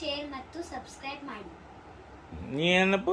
Share ಮತ್ತು subscribe ಮಾಡಿ. ನೀ ಏನಪ್ಪ?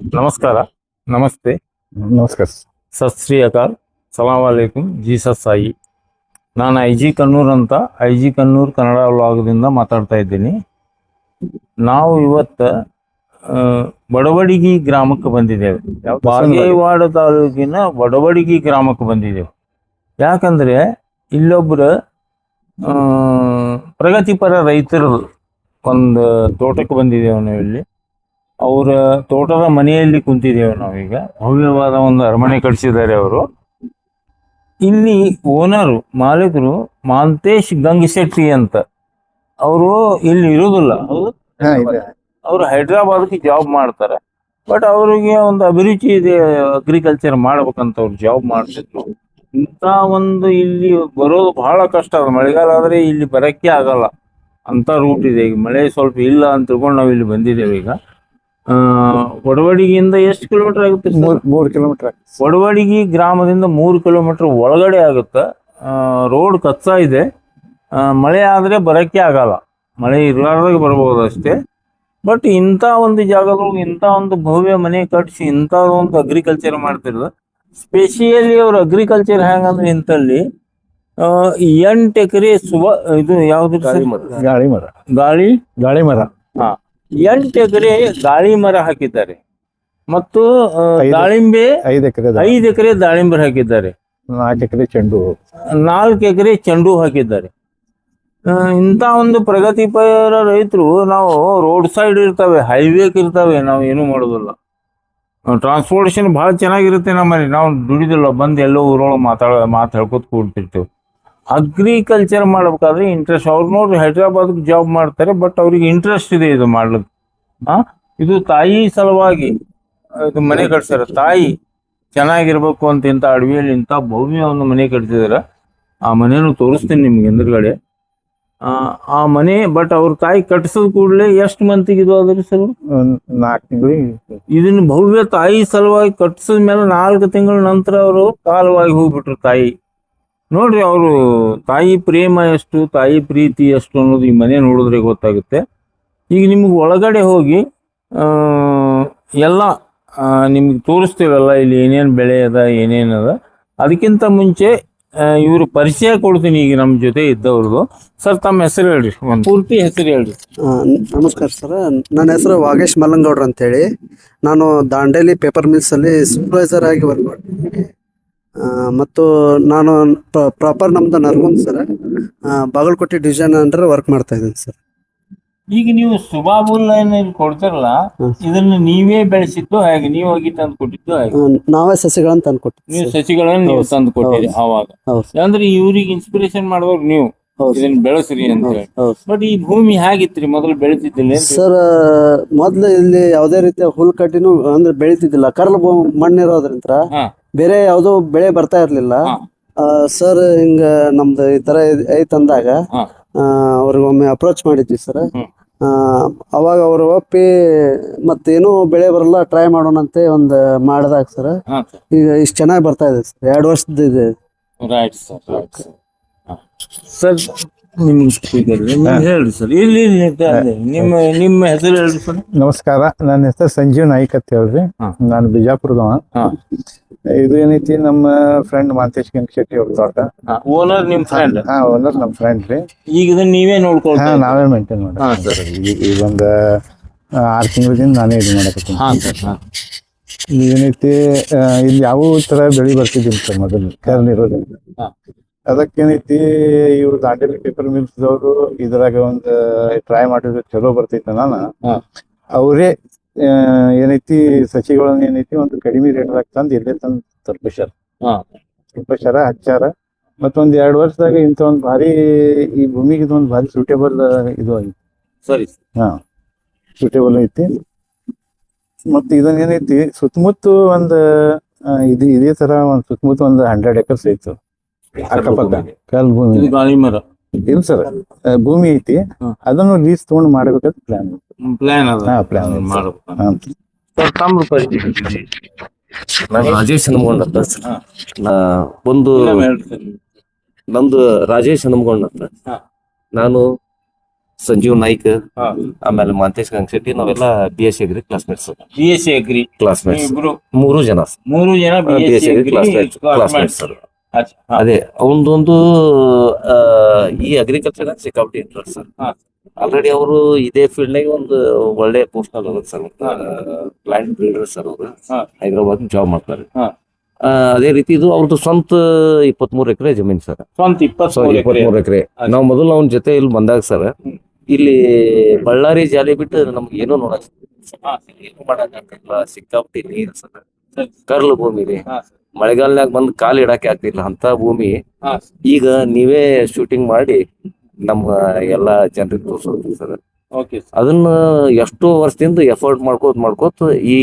ನಮಸ್ಕಾರ. ನಮಸ್ತೆ. ನಮಸ್ಕಾರ ಸತ್ ಶ್ರೀ ಅಕಾಲ್. ಸಲಾಮ್ ಅಲೈಕುಮ್. ಜೀಸಸ್ ಸಾಯಿ. ನಾನು ಐ ಜಿ ಕನ್ನೂರ್ ಅಂತ ಐ ಜಿ ಕನ್ನೂರ್ ಕನ್ನಡ ವ್ಲಾಗದಿಂದ ಮಾತಾಡ್ತಾ ಇದ್ದೀನಿ. ನಾವು ಇವತ್ತು ಬಡವಡಿಗಿ ಗ್ರಾಮಕ್ಕೆ ಬಂದಿದ್ದೇವೆ. ಬಾಗೇವಾಡ ತಾಲೂಕಿನ ಬಡವಡಿಗಿ ಗ್ರಾಮಕ್ಕೆ ಬಂದಿದ್ದೇವೆ. ಯಾಕಂದ್ರೆ ಇಲ್ಲೊಬ್ರು ಆ, ಪ್ರಗತಿಪರ ರೈತರು ಒಂದು ತೋಟಕ್ಕೆ ಬಂದಿದ್ದೇವೆ ನಾವು ಇಲ್ಲಿ. ಅವರ ತೋಟದ ಮನೆಯಲ್ಲಿ ಕುಂತಿದ್ದೇವೆ ನಾವೀಗ. ಭವ್ಯವಾದ ಒಂದು ಅರಮನೆ ಕಟ್ಟಿಸಿದ್ದಾರೆ ಅವರು. ಇಲ್ಲಿ ಓನರು ಮಾಲೀಕರು ಮಾಂತೇಶ್ ಗಂಗಶೆಟ್ಟಿ ಅಂತ. ಅವರು ಇಲ್ಲಿ ಇರುವುದಿಲ್ಲ ಅವರು ಹೈದ್ರಾಬಾದ್ಗೆ ಜಾಬ್ ಮಾಡ್ತಾರೆ. ಬಟ್ ಅವರಿಗೆ ಒಂದು ಅಭಿರುಚಿ ಇದೆ ಅಗ್ರಿಕಲ್ಚರ್ ಮಾಡ್ಬೇಕಂತ ಅವ್ರು ಜಾಬ್ ಮಾಡ್ತಿದ್ರು. ಇಂಥ ಒಂದು ಇಲ್ಲಿ ಬರೋದು ಬಹಳ ಕಷ್ಟ. ಅದು ಮಳೆಗಾಲ ಆದ್ರೆ ಇಲ್ಲಿ ಬರಕ್ಕೆ ಆಗಲ್ಲ. ಅಂತ ರೂಟ್ ಇದೆ. ಈಗ ಮಳೆ ಸ್ವಲ್ಪ ಇಲ್ಲ ಅಂತ ತಿಳ್ಕೊಂಡು ನಾವು ಇಲ್ಲಿ ಬಂದಿದ್ದೇವೆ ಈಗ. ಒಡವಡಿಗಿಂದ ಎಷ್ಟು ಕಿಲೋಮೀಟರ್ ಆಗುತ್ತೆ ಮೂರು ಮೂರ್ ಕಿಲೋಮೀಟರ್ ಒಡವಡಿಗಿ ಗ್ರಾಮದಿಂದ ಮೂರು ಕಿಲೋಮೀಟರ್ ಒಳಗಡೆ ಆಗುತ್ತೆ. ರೋಡ್ ಕಚ್ಚಾ ಇದೆ. ಮಳೆ ಆದರೆ ಬರೋಕ್ಕೆ ಆಗಲ್ಲ. ಮಳೆ ಇರಲಾರ್ದಾಗ ಬರಬಹುದು ಅಷ್ಟೇ. ಬಟ್ ಇಂಥ ಒಂದು ಜಾಗದೊಳಗೆ ಇಂಥ ಒಂದು ಭವ್ಯ ಮನೆ ಕಟ್ಟಿಸಿ ಇಂಥ ಒಂದು ಅಗ್ರಿಕಲ್ಚರ್ ಮಾಡ್ತಿರೋದು. ಸ್ಪೆಷಿಯಲಿ ಅವ್ರು ಅಗ್ರಿಕಲ್ಚರ್ ಹೆಂಗಂದ್ರೆ ಇಂಥಲ್ಲಿ ಎಂಟು ಎಕರೆ ಸುವ ಇದು ಯಾವ್ದು ಗಾಳಿ ಮರ. ಗಾಳಿ? ಗಾಳಿ ಮರ. ಹಾ. ಎಂಟು ಎಕರೆ ದಾಳಿ ಮರ ಹಾಕಿದ್ದಾರೆ. ಮತ್ತು ಆ, ದಾಳಿಂಬೆ ಐದು ಎಕರೆ ಐದು ಎಕರೆ ದಾಳಿಂಬೆ ಹಾಕಿದ್ದಾರೆ. ನಾಲ್ಕು ಎಕರೆ ಚೆಂಡು. ನಾಲ್ಕು ಎಕರೆ ಚೆಂಡು ಹಾಕಿದ್ದಾರೆ. ಆ, ಇಂಥ ಒಂದು ಪ್ರಗತಿಪರ ರೈತರು ನಾವು ರೋಡ್ ಸೈಡ್ ಇರ್ತವೆ ಹೈವೇಕ್ ಇರ್ತವೆ ನಾವು ಏನು ಮಾಡೋದಿಲ್ಲ. ಟ್ರಾನ್ಸ್ಪೋರ್ಟೇಷನ್ ಭಾಳ ಚೆನ್ನಾಗಿರುತ್ತೆ ನಮ್ಮಲ್ಲಿ. ನಾವು ದುಡಿದಿಲ್ಲ ಬಂದು ಎಲ್ಲೋ ಊರೊಳಗೆ ಮಾತಾಡ ಮಾತು ಹೇಳ್ಕೊತ ಕೂಡ್ತಿರ್ತೀವಿ ಅಗ್ರಿಕಲ್ಚರ್ ಮಾಡ್ಬೇಕಾದ್ರೆ ಇಂಟ್ರೆಸ್ಟ್ ಅವ್ರು ನೋಡಿ ಹೈದ್ರಾಬಾದ್ಗೆ ಜಾಬ್ ಮಾಡ್ತಾರೆ ಬಟ್ ಅವ್ರಿಗೆ ಇಂಟ್ರೆಸ್ಟ್ ಇದೆ ಇದು ಮಾಡ್ಲಿಕ್ಕೆ. ಆ? ಇದು ತಾಯಿ ಸಲುವಾಗಿ ಇದು ಮನೆ ಕಟ್ಸ್ಯಾರ ತಾಯಿ ಚೆನ್ನಾಗಿರ್ಬೇಕು ಅಂತ ಇಂಥ ಅಡವಿಯಲ್ಲಿ ಇಂಥ ಭವ್ಯ ಅವನು ಮನೆ ಕಟ್ತಿದಾರ ಆ ಮನೇನು ತೋರಿಸ್ತೀನಿ ನಿಮ್ಗೆ ಹಿಂದ್ಗಡೆ. ಆ, ಆ ಮನೆ ಬಟ್ ಅವ್ರ ತಾಯಿ ಕಟ್ಟಿಸಿದ ಕೂಡಲೇ ಎಷ್ಟು ಮಂತಿಗೆ ಇದು ಅದ್ರಿ ಸರ್? ನಾಲ್ಕು ತಿಂಗಳು ಇದನ್ನ ಭವ್ಯ ತಾಯಿ ಸಲುವಾಗಿ ಕಟ್ಟಿಸಿದ ಮೇಲೆ ನಾಲ್ಕು ತಿಂಗಳ ನಂತರ ಅವರು ಕಾಲವಾಗಿ ಹೋಗ್ಬಿಟ್ರು ತಾಯಿ. ನೋಡ್ರಿ ಅವರು ತಾಯಿ ಪ್ರೇಮ ಎಷ್ಟು, ತಾಯಿ ಪ್ರೀತಿ ಎಷ್ಟು ಅನ್ನೋದು ಈ ಮನೆ ನೋಡಿದ್ರೆ ಗೊತ್ತಾಗುತ್ತೆ. ಈಗ ನಿಮ್ಗೆ ಒಳಗಡೆ ಹೋಗಿ ಎಲ್ಲ ನಿಮ್ಗೆ ತೋರಿಸ್ತೇವಲ್ಲ, ಇಲ್ಲಿ ಏನೇನು ಬೆಳೆ ಅದ ಏನೇನದ ಅದ. ಅದಕ್ಕಿಂತ ಮುಂಚೆ ಇವರು ಪರಿಚಯ ಕೊಡ್ತೀನಿ ಈಗ ನಮ್ಮ ಜೊತೆ ಇದ್ದವ್ರದ್ದು ಸರ್, ತಮ್ಮ ಹೆಸರು ಹೇಳ್ರಿ, ಒಂದು ಪೂರ್ತಿ ಹೆಸರು ಹೇಳ್ರಿ. ನಮಸ್ಕಾರ ಸರ್. ನನ್ನ ಹೆಸರು ವಾಗೇಶ್ ಮಲ್ಲಂಗೌಡ್ರ ಅಂತೇಳಿ. ನಾನು ದಾಂಡೇಲಿ ಪೇಪರ್ ಮಿಲ್ಸಲ್ಲಿ ಸೂಪರ್ವೈಸರ್ ಆಗಿ ವರ್ಕ್ ಮಾಡ್ತೀನಿ ಮತ್ತು ನಾನು ಪ್ರಾಪರ್ ನಮ್ದು ನರ್ಗುಂದ್ ಸರ್ ಬಾಗಲಕೋಟೆ ಡಿವಿಷನ್ ಅಂದ್ರೆ ವರ್ಕ್ ಮಾಡ್ತಾ ಇದ್ದೀನಿ ಸರ್ ಈಗ ನೀವು ಸುಬಾಬುಲ್ ಕೊಡ್ತಿರಲ್ಲ. ಇದನ್ನ ನೀವೇ ಬೆಳೆಸಿದ್ದು ಹಾಗೆ ನೀವು ಹೋಗಿ ತಂದು ಕೊಟ್ಟಿದ್ದು ಹೇಗೆ. ನಾವೇ ಸಸಿಗಳನ್ನ ತಂದ್ಕೊಟ್ಟಿವಿ ನೀವು ಸರ್ ಸಸಿಗಳನ್ನ ನೀವು. ತಂದು ಕೊಟ್ಟಿರಿ ಅವಾಗ ಅಂದ್ರೆ ಇವ್ರಿಗೆ ಇನ್ಸ್ಪಿರೇಷನ್ ಮಾಡುವಾಗ ನೀವು ಇದನ್ನ ಬೆಳೆಸ್ರಿ ಅಂತ ಹೇಳಿ. ಬಟ್ ಈ ಭೂಮಿ ಹೇಗಿತ್ರಿ ಮೊದಲು ಬೆಳೆತಿದ್ದಿಲ್ಲ? ಸರ್ ಮೊದ್ಲು ಇಲ್ಲಿ ಯಾವುದೇ ರೀತಿಯ ಹುಲ್ ಕಟ್ಟಿನೂ ಅಂದ್ರೆ ಬೆಳಿತಿದ್ದಿಲ್ಲ. ಕರ್ಲ್ ಮಣ್ಣಿರೋದ್ರಿಂದ. ಬೇರೆ ಯಾವುದೋ ಬೆಳೆ ಬರ್ತಾ ಇರ್ಲಿಲ್ಲ. ಸರ್ ಹಿಂಗ ನಮ್ದು ಈ ತರ ಐತಂದಾಗ ಅವ್ರಿಗೊಮ್ಮೆ ಅಪ್ರೋಚ್ ಮಾಡಿದ್ವಿ ಸರ್. ಅವಾಗ ಅವ್ರು ಒಪ್ಪಿ ಮತ್ತೇನು ಬೆಳೆ ಬರಲ್ಲ ಟ್ರೈ ಮಾಡೋಣಂತೆ ಒಂದು ಮಾಡ್ದಾಗ ಸರ್ ಈಗ ಇಷ್ಟ ಚೆನ್ನಾಗಿ ಬರ್ತಾ ಇದೆ ಸರ್ ಎರಡು ವರ್ಷದ ಇದೆ. ರೈಟ್ ಸರ್ ಹೇಳ್ರಿ ಇಲ್ಲಿ ನಿಮ್ಮ ನಿಮ್ಮ ಹೆಸರು ಹೇಳ್ರಿ ಸರ್ ನಮಸ್ಕಾರ ನನ್ನ ಹೆಸರು ಸಂಜೀವ್ ನಾಯ್ಕ್ ಅಂತ ಹೇಳ್ರಿ. ನಾನು ಬಿಜಾಪುರದವ. ಇದು ಏನೈತಿ ನಮ್ಮ ಫ್ರೆಂಡ್ ಮಾಂತೇಶ್ ಶೆಟ್ಟಿ ಅವ್ರ ತೋಟ. ಓನರ್ ನಿಮ್ ಫ್ರೆಂಡ್ ಹಾ ಓನರ್ ನಮ್ಮ ಫ್ರೆಂಡ್ ರೀ. ಈಗ ಇದನ್ನ ನೀವೇ ಹಾ ನೋಡ್ಕೊಳ್ತಾ ನಾವೇ ಮೇಂಟೈನ್ ಮಾಡಿ ಹಾ ಸರ್. ಈಗ ಒಂದ್ ಆರು ತಿಂಗಳಿಂದ ನಾನೇ ಇದು ಮಾಡಕತ್ತೀನಿ ಹಾ ಸರ್ ಹಾ. ಏನೈತಿ ಇಲ್ಲಿ ಯಾವ ತರ ಬೆಳಿ ಬರ್ತಿದ್ದೀನಿ ಸರ್ ಮೊದಲು ಕರ್ನ ಇರೋದ್ರಿಂದ ಹಾ. ಅದಕ್ಕೇನೈತಿ ಇವ್ರು ದಾಂಡೇಲಿ ಪೇಪರ್ ಮಿಲ್ಸ್ದವರು ಇದ್ರಾಗ ಒಂದು ಟ್ರೈ ಮಾಡಿದ್ರೆ ಚಲೋ ಬರ್ತೈತೆ ನಾನು. ಹಾ. ಅವರೇ ಏನೈತಿ ಸಸಿಗಳನ್ನ ಏನೈತಿ ಒಂದು ಕಡಿಮೆ ರೇಟ್ದಾಗ ತಂದು ಇಲ್ಲೇ ತಂದು ತಲುಪಿಸ್ಯಾರ. ತಲುಪಿಸ್ಯಾರ ಹಚ್ಚಾರ ಮತ್ತೊಂದ್ ಎರಡ್ ವರ್ಷದಾಗ ಇಂಥ ಒಂದ್ ಭಾರಿ ಈ ಭೂಮಿಗೆ ಇದೊಂದ್ ಭಾರಿ ಸೂಟೇಬಲ್ ಇದು ಐತಿ ಸರಿ. ಹಾ. ಸೂಟೇಬಲ್ ಐತಿ. ಮತ್ತ ಇದನ್ನ ಏನೈತಿ ಸುತ್ತಮುತ್ತ ಒಂದ್ ಇದು ಇದೇ ತರ ಒಂದ್ ಸುತ್ತಮುತ್ತ ಒಂದ್ ಹಂಡ್ರೆಡ್ ಎಕರ್ಸ್ ಐತು. ಅಕ್ಕಪಕ್ಕ ಕಲ್ ಭೂಮಿ. ಗಾಳಿ ಮರ. ಇಲ್ಲ ಸರ್ ಭೂಮಿ ಐತಿ. ಅದನ್ನು ಲೀಸ್ ತಗೊಂಡ್ ಮಾಡ್ಬೇಕಂತ ಪ್ಲಾನ್ ಪ್ಲಾನ್ ಅದ. ಹಾ ಪ್ಲಾನ್ ತಮ್ಮ ಪರಿಚಯ ನಾನು ರಾಜೇಶ್ ಹನುಮಗೊಂಡ ಅಂತ. ಸರ್. ಹಾ. ನಾ ಒಂದು ನಂದು ನಮ್ದು ರಾಜೇಶ್ ಹನುಮಗೊಂಡ ಅಂತ. ನಾನು ಸಂಜೀವ್ ನಾಯ್ಕ್ ಆಮೇಲೆ ಮಾಂತೇಶ್ ಗಂಗಶೆಟ್ಟಿ ನಾವೆಲ್ಲ B S C agri classmates B S C agri classmates ಇಬ್ರು. ಮೂರು ಜನ ಮೂರು ಜನ B S C C agri classmates classmates sir. ಅದೇ ಅವನದೊಂದು ಈ ಅಗ್ರಿಕಲ್ಚರ್ ಸಿಕ್ಕಾಪಟ್ಟೆ ಇಂಟ್ರೆಸ್ಟ್ ಸರ್. ಆಲ್ರೆಡಿ ಅವರು ಇದೇ ಫೀಲ್ಡ್ ನಾಗ ಒಂದು ಒಳ್ಳೆ ಪೋಸ್ಟ್ ಹೋಗುತ್ತೆ ಸರ್. ಪ್ಲಾಂಟ್ ಬಿಲ್ಡರ್ ಸರ್ ಅವರು. ಹೈದರಾಬಾದ್ ಜಾಬ್ ಮಾಡ್ತಾರೆ. ಅದೇ ರೀತಿ ಇದು ಅವ್ರದ್ದು ಸ್ವಂತ ಇಪ್ಪತ್ಮೂರು ಎಕರೆ ಜಮೀನ್ ಸರ್. ಸ್ವಂತ ಇಪ್ಪತ್ತು ಇಪ್ಪತ್ಮೂರು ಎಕರೆ. ನಾವು ಮೊದಲು ಅವನ ಜೊತೆ ಇಲ್ಲಿ ಬಂದಾಗ ಸರ್ ಇಲ್ಲಿ ಬಳ್ಳಾರಿ ಜಾಲಿ ಬಿಟ್ಟು ನಮ್ಗೆ ಏನೋ ನೋಡಕ್. ಏನು ಮಾಡಕ್ ಸಿಕ್ಕಾಪಟ್ಟಿ ನೀರು ಸರ್. ಕರ್ಲು ಭೂಮಿ ರೀ ಹಾ. ಬಂದ್ ಕಾಲ್ ಇಡಕ್ಕೆ ಆಗ್ತಿಲ್ಲ. ಅಂತ ಭೂಮಿ ಈಗ ನೀವೇ ಶೂಟಿಂಗ್ ಮಾಡಿ ನಮ್ಮ ಎಲ್ಲಾ ಜನರಿಗೆ ತೋರಿಸೋದು ಸರ್. ಅದನ್ನ ಎಷ್ಟೋ ವರ್ಷದಿಂದ ಎಫರ್ಟ್ ಮಾಡ್ಕೋತ ಮಾಡ್ಕೋತ ಈ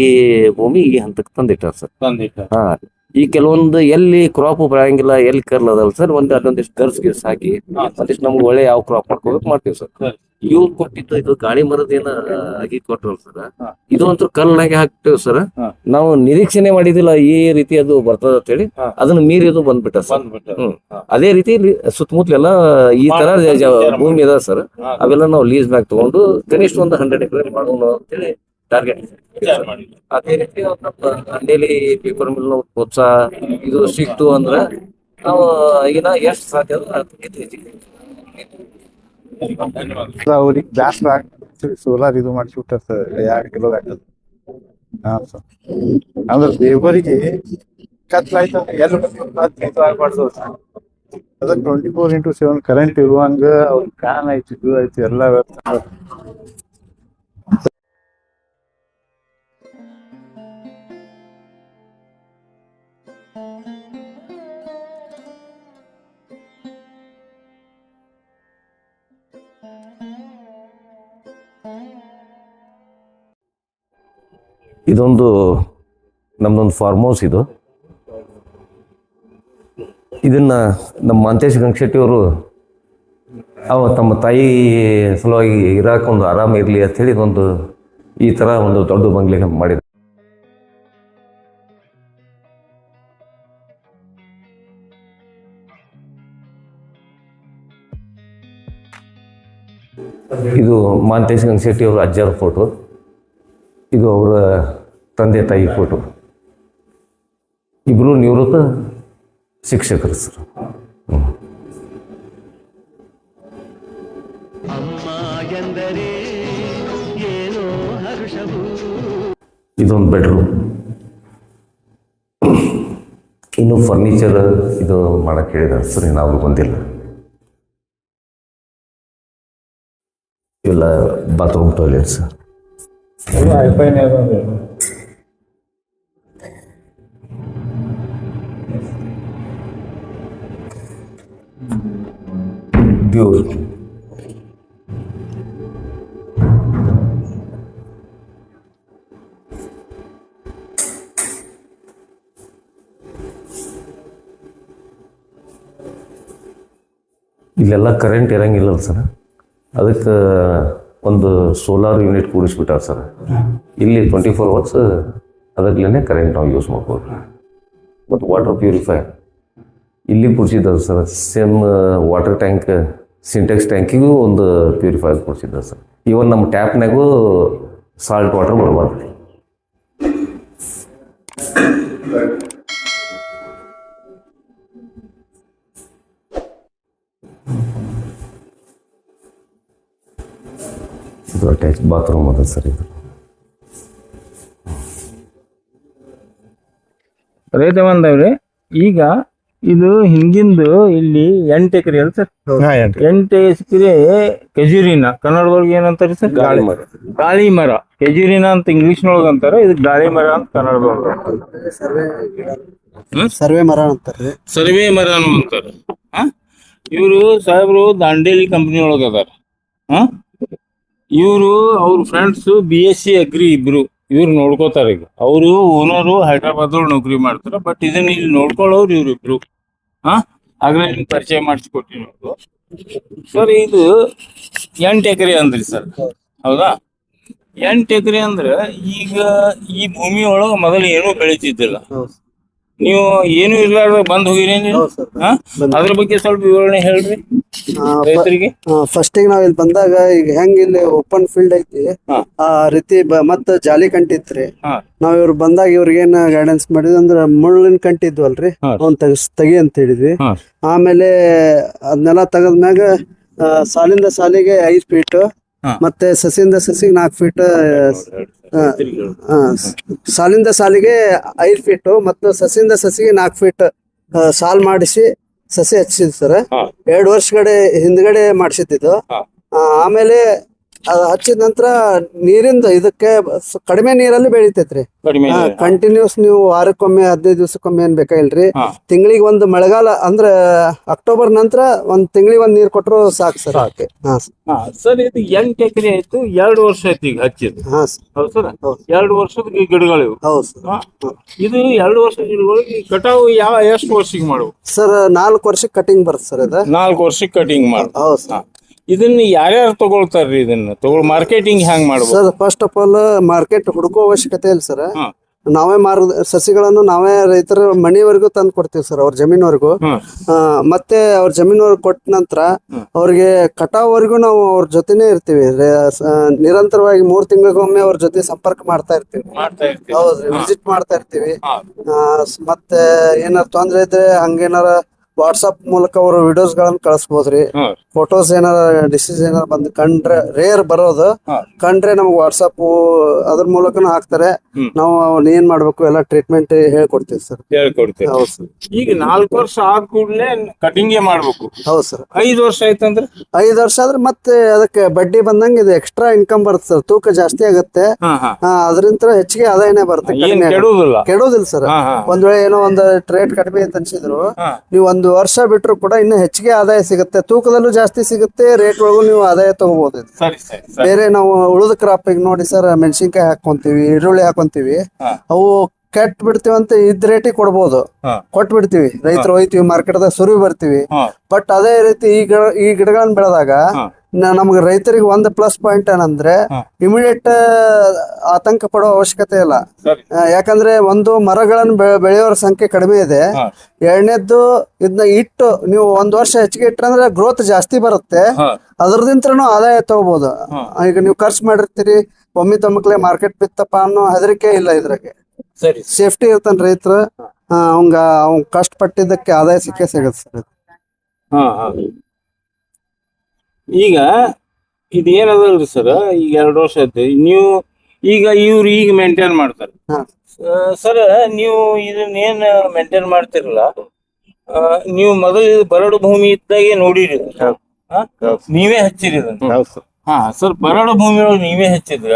ಭೂಮಿ ಈ ಹಂತಕ್ಕೆ ತಂದಿಟ್ಟಾರ ಸರ್. ಹಾ. ಈ ಕೆಲವೊಂದು ಎಲ್ಲಿ ಕ್ರಾಪ್ ಬರಂಗಿಲ್ಲ ಎಲ್ಲಿ ಕರ್ಲ್ ಅದಾವ ಸರ್ ಒಂದ್ ಅದೊಂದಿಷ್ಟು ಗರ್ಸ್ ಗಿರ್ಸ್ ಹಾಕಿ ಅದಿಷ್ಟು ಒಂದಿಷ್ಟು ನಮ್ಗೆ ಒಳ್ಳೆ ಯಾವ ಕ್ರಾಪ್ ಮಾಡ್ಕೋಬೇಕು ಮಾಡ್ತೀವಿ ಸರಿ. ಇವ್ರು ಕೊಟ್ಟಿದ್ದು ಇದು ಗಾಳಿ ಮರದ ಏನ ಆಗಿ ಕೊಟ್ರಲ್ಲ ಸರ್. ಇದು ಅಂತೂ ಕಲ್ಲಾಗಿ ಹಾಕ್ತೇವೆ ಸರ್. ನಾವು ನಿರೀಕ್ಷಣೆ ಮಾಡಿದಿಲ್ಲ ಈ ರೀತಿ ಅದು ಬರ್ತದ ಅಂತ ಹೇಳಿ ಅದನ್ನ ಮೀರಿ ಅದು ಬಂದ್ಬಿಟ್ಟ ಸರ್. ಅದೇ ರೀತಿ ಸುತ್ತಮುತ್ತಲೆಲ್ಲ ಈ ತರ ಭೂಮಿ ಅದ ಸರ್. ಅವೆಲ್ಲ ನಾವು ಲೀಸ್ ಮ್ಯಾಗ್ ತಗೊಂಡು ಕನಿಷ್ಠ ಒಂದು ಹಂಡ್ರೆಡ್ ಎಕರೆ ಮಾಡೋಣ ಅಂತೇಳಿ ಟಾರ್ಗೆಟ್ ವಿಚಾರ ಮಾಡಿ ಅದೇ ರೀತಿ ದಂಡೇಲಿ ಪೇಪರ್ ಮಿಲ್ ಪ್ರೋತ್ಸಾಹ ಇದು ಸಿಕ್ತು ಅಂದ್ರೆ ನಾವು ಈಗ ಎಷ್ಟು ಸಾಧ್ಯ ಅದಕ್ಕೆ ಅದಕ್ಕಿಂತ ಹೆಚ್ಚಿಗೆ ಅವ್ರಿಗೆ ಆಗ್ತದೆ ಸೋಲಾರ್ ಇದು ಮಾಡಿಸ್ಬಿಟ್ಟಾರ ಸರ್, ಎರಡು ಕಿಲೋ ಆಗ್ತದೆ ಹಾ ಸರ್ ಅಂದ್ರೆ ದೇವರಿಗೆ ಕತ್ಲಾಯ್ತು ಎಲ್ಲಿ twenty four into seven current ಇರುವಂಗ ಅವ್ರ ಫ್ಯಾನ್ ಐತಿ, ಇದು ಐತಿ, ಎಲ್ಲ ವ್ಯವಸ್ಥೆ ಇದೊಂದು ನಮ್ದೊಂದು ಫಾರ್ಮ್ ಹೌಸ್ ಇದು. ಇದನ್ನ ನಮ್ಮ ಮಾಂತೇಶ್ ಗಂಗಶೆಟ್ಟಿ ಅವರು ಅವ ತಮ್ಮ ತಾಯಿ ಸಲುವಾಗಿ ಇರಾಕ ಒಂದು ಆರಾಮ ಇರಲಿ ಹೇಳಿ ಒಂದು ಈ ತರ ಒಂದು ದೊಡ್ಡ ಬಂಗ್ಲೆ ಮಾಡಿದ್ರು. ಇದು ಮಾಂತೇಶ್ ಗಂಗಶೆಟ್ಟಿ ಅವರ ಅಜ್ಜರ ಫೋಟೋ ಇದು ಅವರ ತಂದೆ ತಾಯಿ ಫೋಟೋ ಇಬ್ಬರು ನಿವೃತ್ತ ಶಿಕ್ಷಕರು ಸರ್. ಇದೊಂದು ಬೆಡ್ರೂಮ್ ಇನ್ನು ಫರ್ನಿಚರ್ ಇದು ಮಾಡಕ್ಕೆ ಹೇಳಿದ್ದಾರೆ ಸರ್ ನಾವು ಬಂದಿಲ್ಲ. ಇಲ್ಲ ಬಾತ್ರೂಮ್ ಟಾಯ್ಲೆಟ್ಸ್ ಇದು ಐಫೈನ್ ಯಾವ್ದು ಅಂದ್ರೆ ಪ್ಯೂರ್ ಇಲ್ಲೆಲ್ಲ ಕರೆಂಟ್ ಇರಂಗಿಲ್ಲಲ್ಲ ಸರ್ ಅದಕ್ಕೆ ಒಂದು ಸೋಲಾರ್ ಯೂನಿಟ್ ಕೂಡಿಸ್ಬಿಟ್ಟಾರ ಸರ್. ಇಲ್ಲಿ ಟ್ವೆಂಟಿ ಫೋರ್ ಅವರ್ಸ್ ಅದರಲ್ಲೇ ಕರೆಂಟ್ ನಾವು ಯೂಸ್ ಮಾಡ್ಬೋದು. ಮತ್ತು ವಾಟರ್ ಪ್ಯೂರಿಫೈಯರ್ ಇಲ್ಲಿ ಕೂಡಿಸಿದ್ದಾರೆ sir same water tank Sintex ಟ್ಯಾಂಕಿಗೂ ಒಂದು ಪ್ಯೂರಿಫೈಯರ್ ಕೂಡಿಸಿದ್ದಾರೆ ಸರ್. ಇವನ್ ನಮ್ಮ ಟ್ಯಾಪ್ನಾಗೂ ಸಾಲ್ಟ್ ವಾಟರ್ ಬರಬಾರ್ದು. ಇದು ಅಟ್ಯಾಚ್ ಬಾತ್ರೂಮ್ ಅದ ಸರ್ ಇದು. ರೈತ ಬಂದವ್ರಿ ಈಗ ಇದು ಹಿಂಗಿಂದು ಇಲ್ಲಿ ಎಂಟು ಎಕರೆ ಅಲ್ಲ ಸರ್? ಹಾ ಎಂಟು ಎಕರೆ. ಕೆಜುರಿನ ಕನ್ನಡದೊಳಗೆ ಏನಂತಾರೆ ಸರ್? ಗಾಳಿ. ಮರ. ಗಾಳಿ ಮರ. ಖಜೂರಿನ ಅಂತ ಇಂಗ್ಲಿಷ್ನೊಳಗೆ ಅಂತಾರೆ ಇದು ಗಾಳಿ ಮರ ಅಂತ ಕನ್ನಡದೊಳಗೆ? ಸರ್ವೆ ಮರ ಅಂತಾರೆ. ಸರ್ವೆ ಮರ ಅಂತಾರೆ. ಇವರು ಸಾಹೇಬರು ದಾಂಡೇಲಿ ಕಂಪನಿ ಒಳಗೆ ಅದಾರ. ಇವರು ಅವ್ರ friends B S C agri ಇಬ್ರು ಇವ್ರು ನೋಡ್ಕೋತಾರೆ ಈಗ. ಅವರು ಓನರು ಹೈದ್ರಾಬಾದ್ ನೌಕರಿ ಮಾಡ್ತಾರ ಬಟ್ ಇದನ್ನ ಇಲ್ಲಿ ನೋಡ್ಕೊಳ್ಳೋರು ಇವ್ರಿಬ್ರು ಹಾ? ಆಗ್ಲೇ ಪರಿಚಯ ಮಾಡಿಸ್ಕೊಟ್ಟಿರೋದು. ಸರ್ ಇದು ಎಂಟು ಎಕರೆ ಅಂದ್ರಿ ಸರ್. ಹೌದಾ? ಎಂಟು ಎಕರೆ ಅಂದ್ರೆ ಈಗ ಈ ಭೂಮಿ ಒಳಗೆ ಮೊದಲು ಏನೂ ಬೆಳೀತಿದ್ದಿಲ್ಲ. ನೀವು ಏನು ಇರ್ಲಾರ್ದ ಬಂದ್ ಹೋಗಿರಿ ನೀವು ಹೌದು ಹಾ? ಅದ್ರ ಬಗ್ಗೆ ಸ್ವಲ್ಪ ವಿವರಣೆ ಹೇಳ್ರಿ. ರೈತರಿಗೆ ಈಗ ನಾವ್ ಇಲ್ಲಿ ಬಂದಾಗ ಈಗ ಹೆಂಗ ಇಲ್ಲಿ ಓಪನ್ ಫೀಲ್ಡ್ ಐತಿ ಆ ರೀತಿ ಮತ್ತ ಜಾಲಿ ಕಂಟಿತ್ರಿ. ನಾವ್ ಇವ್ರು ಬಂದಾಗ ಇವ್ರಿಗೆ ಏನ್ ಗೈಡೆನ್ಸ್ ಮಾಡಿದ್ವಿ ಅಂದ್ರ ಮುಳ್ಳಿನ ಕಂಟಿದ್ವಲ್ರಿ. ಅವ್ನ್ ತೆಗಸ್ ತೆಗಿ ಅಂತ ಹೇಳಿದ್ವಿ. ಆಮೇಲೆ ಅದನ್ನೆಲ್ಲ ತೆಗದ್ಮ್ಯಾಗ ಸಾಲಿಂದ ಸಾಲಿಗೆ ಐದ್ ಫೀಟ್ ಮತ್ತೆ ಸಸಿಯಿಂದ ಸಸಿಗೆ ನಾಲ್ಕು ಫೀಟ್ ಸಾಲಿಂದ ಸಾಲಿಗೆ ಐದ್ ಫೀಟ್ ಮತ್ತು ಸಸಿಯಿಂದ ಸಸಿಗೆ ನಾಲ್ಕು ಫೀಟ್ ಸಾಲ್ ಮಾಡಿಸಿ ಸಸಿ ಹಚ್ಚಿದ್ ಸರ್. ಎರಡ್ ಎರಡು ವರ್ಷಗಡೆ ಹಿಂದ್ಗಡೆ ಮಾಡಿಸಿದ್ದು ಹಾ. ಆಮೇಲೆ ಅದ್ ಹಚ್ಚಿದ ನಂತರ ನೀರಿಂದ ಇದಕ್ಕೆ ಸ- ಕಡಿಮೆ ನೀರಲ್ಲಿ ಬೆಳಿತೈತ್ರಿ. ಕಡಿಮೆ ಇದೆ. ಕಂಟಿನ್ಯೂಸ್ ನೀವು ವಾರಕ್ಕೊಮ್ಮೆ ಹದಿನೈದು ದಿವಸಕ್ಕೊಮ್ಮೆ ಏನ್ ಬೇಕಾಗಿಲ್ರಿ ಹಾ. ತಿಂಗಳಿಗೆ ಒಂದು ಮಳೆಗಾಲ ಅಂದ್ರೆ ಅಕ್ಟೋಬರ್ ನಂತರ ಒಂದ್ ತಿಂಗಳಿಗೆ ಒಂದ್ ನೀರ್ ಕೊಟ್ಟರು ಸಾಕು ಸರ್ ಸಾಕು. ಹಾ ಹಾ ಸರ್ ಇದು ಎಂಟು ಎಕರೆ ಆಯ್ತು ಎರಡು ವರ್ಷ ಆಯ್ತು ಈಗ ಹಚ್ಚಿದ್ದು. ಹಾ ಸರ್. ಹೌದು ಸರ್? ಹೌದು. ಎರಡು ವರ್ಷದ ಗಿಡಗಳು ಇವು. ಹೌದು ಸರ್. ಹಾ. ಇದು ಎರಡು ವರ್ಷ ಗಿಡಗಳಿಗೆ ಕಟಾವು ಯಾವ ಎಷ್ಟು ವರ್ಷಕ್ಕೆ ಮಾಡುವು ಸರ್ ನಾಲ್ಕು ವರ್ಷಕ್ಕೆ ಕಟಿಂಗ್ ಬರುತ್ತೆ ಸರ್ ಇದು. ನಾಲ್ಕು ವರ್ಷಕ್ಕೆ ಕಟಿಂಗ್ ಮಾಡು ಹೌದು ಸರ್. ಇದನ್ನ ಯಾರ್ಯಾರು ತಗೊಳ್ತಾರ್ರಿ ಇದನ್ನ? ತಗೊಳ್ ಮಾರ್ಕೆಟಿಂಗ್ ಹ್ಯಾಂಗ್ ಮಾಡ್ಬೋದು? Sir first of all market ಹುಡುಕೋ ಅವಶ್ಯಕತೆ ಇಲ್ಲ ಸರ್ ಹಾ. ನಾವೇ ಮಾರ ಸಸಿಗಳನ್ನು ನಾವೇ ರೈತರ ಮನೆಯವರೆಗೂ ತಂದು ಕೊಡ್ತೀವಿ ಸರ್ ಅವ್ರ ಜಮೀನವರೆಗೂ. ಹ್ಮ್. ಆ, ಮತ್ತೆ ಅವ್ರ ಜಮೀನವ್ರಿಗೆ ಕೊಟ್ಟ ನಂತರ ಅವ್ರಿಗೆ ಕಟಾವ್ವರೆಗೂ ನಾವು ಅವ್ರ ಜೊತೆನೇ ಇರ್ತೀವಿ. ರೇ- ಸ- ನಿರಂತರವಾಗಿ ಮೂರ್ ತಿಂಗಳಿಗೊಮ್ಮೆ ಅವ್ರ ಜೊತೆ ಸಂಪರ್ಕ ಮಾಡ್ತಾ ಇರ್ತೀವಿ. ಮಾಡ್ತಾ ಇರ್ತೀವಿ. ಹೌದ್ರಿ ವಿಸಿಟ್ ಮಾಡ್ತಾ ಇರ್ತೀವಿ. ಹಾ. ಆ, ಸ್- ಮತ್ತೆ ಏನಾರ ತೊಂದ್ರೆ ಇದ್ರೆ ಹಂಗೇನಾರ ವಾಟ್ಸಪ್ ಮೂಲಕ ಅವರು ವಿಡಿಯೋಸ್ ಗಳನ್ನ ಕಳಿಸ್ಬೋದ್ರಿ. ಫೋಟೋಸ್ ಏನಾರ ಡಿಸೀಸ್ ಏನಾರ ಬಂದ್ ಕಂಡ್ರೆ ರೇರ್ ಬರೋದು ಕಂಡ್ರೆ ನಮ್ಗೆ ವಾಟ್ಸ್ಆಪ್ ಅದ್ರ ಮೂಲಕನೂ ಹಾಕ್ತಾರೆ. ನಾವು ಅವ್ನ ಏನ್ ಮಾಡ್ಬೇಕು ಎಲ್ಲ ಟ್ರೀಟ್ಮೆಂಟ್ ಹೇಳ್ಕೊಡ್ತೀವಿ ಸರ್. ಹೇಳ್ಕೊಡ್ತೀವಿ. ಹೌದು ಸರ್. ಈಗ ನಾಲ್ಕು ವರ್ಷ ಆದ ಕೂಡಲೇ ಕಟಿಂಗ್ ಮಾಡ್ಬೇಕು. ಹೌದು ಸರ್. ಐದು ವರ್ಷ ಆಯ್ತಂದ್ರೆ? ಐದು ವರ್ಷ ಆದ್ರೆ ಮತ್ತೆ ಅದಕ್ಕೆ ಬಡ್ಡಿ ಬಂದಂಗೆ ಇದು ಎಕ್ಸ್ಟ್ರಾ ಇನ್ಕಮ್ ಬರುತ್ತೆ ಸರ್. ತೂಕ ಜಾಸ್ತಿ ಆಗುತ್ತೆ. ಅದರಿಂದ ಹೆಚ್ಚಿಗೆ ಆದಾಯನೇ ಬರುತ್ತೆ ಕೆಡೋದಿಲ್ಲ. ಸರ್. ಒಂದ್ ವೇಳೆ ಏನೋ ಒಂದು ರೇಟ್ ಕಡಿಮೆ ಅಂತ ಅನ್ಸಿದ್ರು. ನೀವು ಒಂದು ವರ್ಷ ಬಿಟ್ಟರು ಕೂಡ ಇನ್ನು ಹೆಚ್ಚಿಗೆ ಆದಾಯ ಸಿಗುತ್ತೆ. ತೂಕದಲ್ಲೂ ಜಾಸ್ತಿ ಸಿಗುತ್ತೆ ರೇಟ್ ಒಳಗೂ ನೀವು ಆದಾಯ ತಗೋಬಹುದು ಸರಿ ಸರಿ ಸರಿ. ಬೇರೆ ನಾವು ಉಳಿದ ಕ್ರಾಪ್ ಈಗ ನೋಡಿ ಸರ್ ಮೆಣಸಿನ್ಕಾಯಿ ಹಾಕೊಂತೀವಿ ಈರುಳ್ಳಿ ಹಾಕೊಂತೀವಿ. ಹಾ. ಅವು ಕೆಟ್ ಬಿಡ್ತೀವಿ ಅಂತ ಇದ್ ರೇಟಿಗೆ ಕೊಡ್ಬೋದು. ಹಾ. ಕೊಟ್ ಬಿಡ್ತೀವಿ ರೈತರು ಹೋಯ್ತಿವಿ ಮಾರ್ಕೆಟ್ದಾಗ ಸುರಿ ಬರ್ತೀವಿ ಹಾ. ಬಟ್ ಅದೇ ರೀತಿ ಈ ಗಿಡ ಈ ಗಿಡಗಳನ್ನ ಬೆಳೆದಾಗ ಹಾ. ನಮ್ಗೆ ರೈತರಿಗೆ ಒಂದು ಪ್ಲಸ್ ಪಾಯಿಂಟ್ ಏನಂದ್ರೆ. ಇಮಿಡಿಯೇಟ್ ಆತಂಕ ಪಡೋ ಅವಶ್ಯಕತೆ ಇಲ್ಲ. ಯಾಕಂದ್ರೆ ಒಂದು ಮರಗಳನ್ನು ಬೆಳೆಯೋರ ಸಂಖ್ಯೆ ಕಡಿಮೆ ಇದೆ. ಎರಡನೇದ್ದು ಇದನ್ನ ಇಟ್ಟು ನೀವು ಒಂದ್ ವರ್ಷ ಹೆಚ್ಚಿಗೆ ಇಟ್ಟರೆ ಗ್ರೋತ್ ಜಾಸ್ತಿ ಬರುತ್ತೆ. ಅದ್ರದಿಂತ್ರನು ಆದಾಯ ತಗೋಬಹುದು ಈಗ ನೀವು ಖರ್ಚು ಮಾಡಿರ್ತೀರಿ ಒಮ್ಮೆ ತಮ್ಮಕ್ಲೆ ಮಾರ್ಕೆಟ್ ಬಿತ್ತಪ್ಪ ಅನ್ನೋ ಹೆದರಿಕೆ ಇಲ್ಲ ಇದ್ರಾಗೆ. ಸೇಫ್ಟಿ ಇರ್ತಾನ ರೈತರು. ಅವಂಗ ಅವ್ನ್ ಕಷ್ಟ ಪಟ್ಟಿದ್ದಕ್ಕೆ ಆದಾಯ ಸಿಕ್ಕೇ ಸಿಗತ್ತೆ ಸರ್ ಹಾ ಹಾ. ಈಗ ಇದು ಏನದಲ್ರಿ ಸರ್ ಈಗ ಎರಡು ವರ್ಷ ಆಯ್ತು. ನೀವು ಈಗ ಇವ್ರು ಈಗ ಮೇಂಟೈನ್ ಮಾಡ್ತಾರೆ. ಸರ್ ನೀವು ಇದನ್ನ ಏನ್ ಮೇಂಟೈನ್ ಮಾಡ್ತಿರಲ್ಲ ನೀವು ಮೊದಲು ಇದು ಬರಡು ಭೂಮಿ ಇದ್ದಾಗೆ ನೋಡಿರಿ. ನೀವೇ ಹಚ್ಚಿರಿ ಹಾ ಸರ್ ಬರಡು ಭೂಮಿ ಒಳಗೆ ನೀವೇ ಹಚ್ಚಿದ್ರ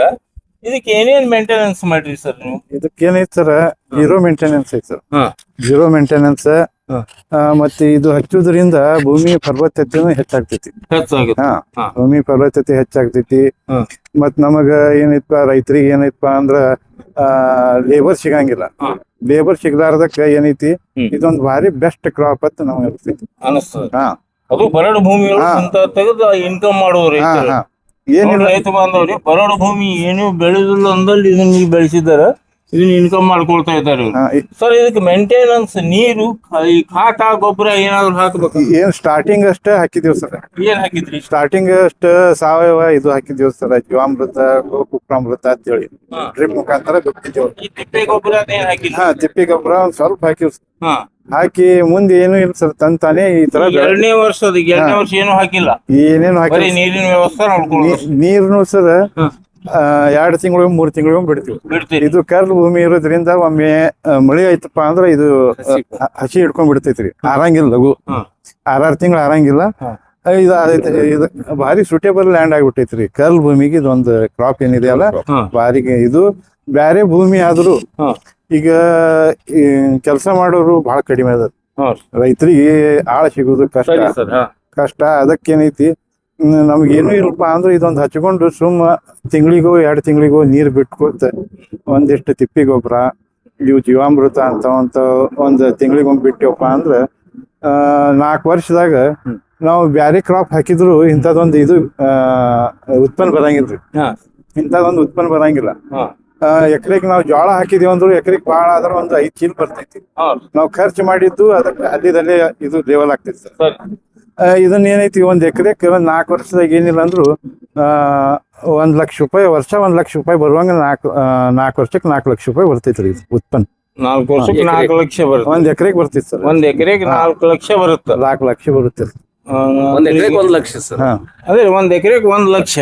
ಇದಕ್ಕೆ ಏನೇನ್ ಮೇಂಟೆನೆನ್ಸ್ ಮಾಡ್ರಿ ಸರ್ ನೀವು? ಇದಕ್ಕೆ ಏನೈತಿ ಸರ್ ಜೀರೋ ಮೇಂಟೆನೆನ್ಸ್ ಐತಿ ಸರ್. Zero maintenance. ಮತ್ತೆ ಇದು ಹಚ್ಚುವುದರಿಂದ ಭೂಮಿ ಫಲವತ್ತತೆನೂ ಹೆಚ್ಚಾಗ್ತೈತಿ. ಹಾ. ಭೂಮಿ ಫಲವತ್ತತೆ ಹೆಚ್ಚಾಗ್ತೈತಿ. ಮತ್ ನಮಗ ಏನೈತಪ್ಪ ರೈತರಿಗೆ ಏನೈತಪ್ಪ ಅಂದ್ರ ಆ ಲೇಬರ್ ಸಿಗಂಗಿಲ್ಲ. ಲೇಬರ್ ಸಿಗಲಾರ್ದಕ್ಕ ಏನೈತಿ ಇದೊಂದು ಭಾರಿ ಬೆಸ್ಟ್ ಕ್ರಾಪ್ ಅಂತ ನಮ್ಗೆ ಅನಿಸ್ತೈತಿ. ಹಾ. ಅದು ಬರಡು ಭೂಮಿ ಅಂತ ತೆಗೆದು ಇನ್ಕಮ್ ಮಾಡೋರು ಏನಿಲ್ಲ. ರೈತ ಬಾಂಧವ್ರಿ ಬರಡು ಭೂಮಿ ಏನು ಬೆಳೆದಿಲ್ಲ ಅಂದಲ್ಲಿ ಇದನ್ನ ಬೆಳೆಸಿದಾರ. ಇದನ್ನ ಇನ್ಕಮ್ ಮಾಡ್ಕೊಳ್ತಾ ಇದ್ದಾರೆ ಸರ್ ಇದಕ್ಕೆ ಮೇಂಟೆನೆನ್ಸ್ ನೀರು ಈ ಕಾಟ ಗೊಬ್ಬರ ಏನಾದ್ರು ಹಾಕಬೇಕು? ಏನ್ ಸ್ಟಾರ್ಟಿಂಗ್ ಅಷ್ಟೇ ಹಾಕಿದೀವಿ ಸರ್ ಏನ್ ಹಾಕಿದ್ರಿ? ಸ್ಟಾರ್ಟಿಂಗ್ ಅಷ್ಟ ಸಾವಯವ ಇದು ಹಾಕಿದೀವಿ ಸರ್ ಜೀವಾಮೃತ ಕುಕ್ರಾಮೃತ ಅಂತೇಳಿ. ಹೇಳಿ ಡ್ರಿಪ್ ಮುಖಾಂತರ ತಿಪ್ಪೆ ಗೊಬ್ಬರ ಹಾಕಿದ್ರಿ? ಹಾ ತಿಪ್ಪೆ ಗೊಬ್ಬರ ಒಂದ್ ಸ್ವಲ್ಪ ಹಾಕಿವ್ ಹಾಕಿ ಮುಂದೆ ಏನು ಇಲ್ಲ ಸರ್ ತಂತಾನೆ ಈ ತರ ಎರಡನೇ ವರ್ಷದ ಎರಡನೇ ವರ್ಷ ಏನು ಹಾಕಿಲ್ಲ? ಏನೇನು ಬರೀ ಹಾಕಿ ನೀರಿನ ವ್ಯವಸ್ಥೆ ನೀರ್ನು ಸರ್ ಹಾ. ಎರಡು ತಿಂಗಳು ಮೂರು ತಿಂಗಳು ಬಿಡ್ತೀವಿ. ಇದು ಕರ್ಲ್ ಭೂಮಿ ಇರೋದ್ರಿಂದ ಒಮ್ಮೆ ಮಳೆ ಆಯ್ತಪ್ಪ ಅಂದ್ರೆ ಇದು ಹಸಿ. ಹಿಡ್ಕೊಂಡ್ ಬಿಡ್ತೈತ್ರಿ. ಆರಂಗಿಲ್ಲ ಲಘು. ಆರಾರು ತಿಂಗಳು ಆರಂಗಿಲ್ಲ. ಇದು ಇದು ಭಾರಿ ಸೂಟೇಬಲ್ ಲ್ಯಾಂಡ್ ಆಗ್ಬಿಟ್ಟೈತ್ರಿ. ಕರ್ಲ್ ಭೂಮಿಗೆ ಇದೊಂದು ಕ್ರಾಪ್ ಏನಿದೆ ಅಲ್ಲ? ಭಾರಿ ಇದು ಬ್ಯಾರೆ ಭೂಮಿ ಆದ್ರೂ. ಈಗ ಕೆಲಸ ಮಾಡೋರು ಬಹಳ ಕಡಿಮೆ ಅದ. ರೈತರಿಗೆ ಆಳ ಸಿಗುದು ಕಷ್ಟ. ಕಷ್ಟ. ಅದಕ್ಕೇನೈತಿ? ನಮ್ಗೇನು ಇಲ್ಲಪ್ಪ ಅಂದ್ರೆ ಇದೊಂದು ಹಚ್ಕೊಂಡು ಸುಮ್ಮ ತಿಂಗಳಿಗೋ ಎರಡು ತಿಂಗಳಿಗೋ ನೀರು ಬಿಟ್ಕೊತ ಒಂದಿಷ್ಟು ತಿಪ್ಪಿ ಗೊಬ್ಬರ ಇವು ಜೀವಾಮೃತ ಅಂತ ಅಂತ ಒಂದು ತಿಂಗಳಿಗೊಂದು ಬಿಟ್ಟಿವಪ್ಪ ಅಂದ್ರೆ ನಾಲ್ಕು ವರ್ಷದಾಗ ನಾವು ಬ್ಯಾರೆ ಕ್ರಾಪ್ ಹಾಕಿದ್ರು ಇಂಥದೊಂದು ಇದು ಉತ್ಪನ್ನ ಬರಂಗಿಲ್ರಿ. ಇಂಥದೊಂದು ಉತ್ಪನ್ನ ಬರಂಗಿಲ್ಲ. ಎಕರೆಗೆ ನಾವು ಜೋಳ ಹಾಕಿದೀವಿ ಅಂದ್ರೆ ಎಕರೆಗೆ ಭಾಳ ಆದ್ರೆ ಒಂದು ಐದು ಚೀಲ ಬರ್ತೈತಿ. ನಾವು ಖರ್ಚು ಮಾಡಿದ್ದು ಅದಕ್ಕೆ ಅಲ್ಲಿದಲ್ಲೇ ಇದು ಲೆವೆಲ್ ಆಗ್ತೈತಿ ಸರ್. ಇದನ್ನ ಏನೈತಿ ಒಂದ್ ಎಕರೆಕ್ ಒಂದ್ ನಾಲ್ಕು ವರ್ಷದಾಗ ಏನಿಲ್ಲ ಅಂದ್ರು ಒಂದು ಒಂದ್ ಲಕ್ಷ ರೂಪಾಯಿ ವರ್ಷ ಒಂದ್ ಲಕ್ಷ ರೂಪಾಯಿ ಬರುವಂಗ ನಾಲ್ಕು ಆ, ನಾಲ್ಕು ವರ್ಷಕ್ಕೆ ನಾಲ್ಕು ಲಕ್ಷ ರೂಪಾಯಿ ಬರ್ತೈತ್ರಿ ಇದು ಉತ್ಪನ್ನ. ನಾಲ್ಕು ವರ್ಷಕ್ಕೆ ನಾಲ್ಕು ಲಕ್ಷ ಬರುತ್ತೆ. ಒಂದ್ ಎಕರೆಗೆ ಬರ್ತಿತ್ತು ಸರ್. ಒಂದ್ ಎಕರೆಗೆ ನಾಲ್ಕು ಲಕ್ಷ ಬರುತ್ತೆ. ನಾಲ್ಕು ಲಕ್ಷ ಬರುತ್ತೆ. ಒಂದ್ ಎಕರೆಗೆ ಒಂದ್ ಲಕ್ಷ ಸರ್. ಅದೇ ಒಂದ್ ಎಕರೆಗೆ ಒಂದ್ ಲಕ್ಷ.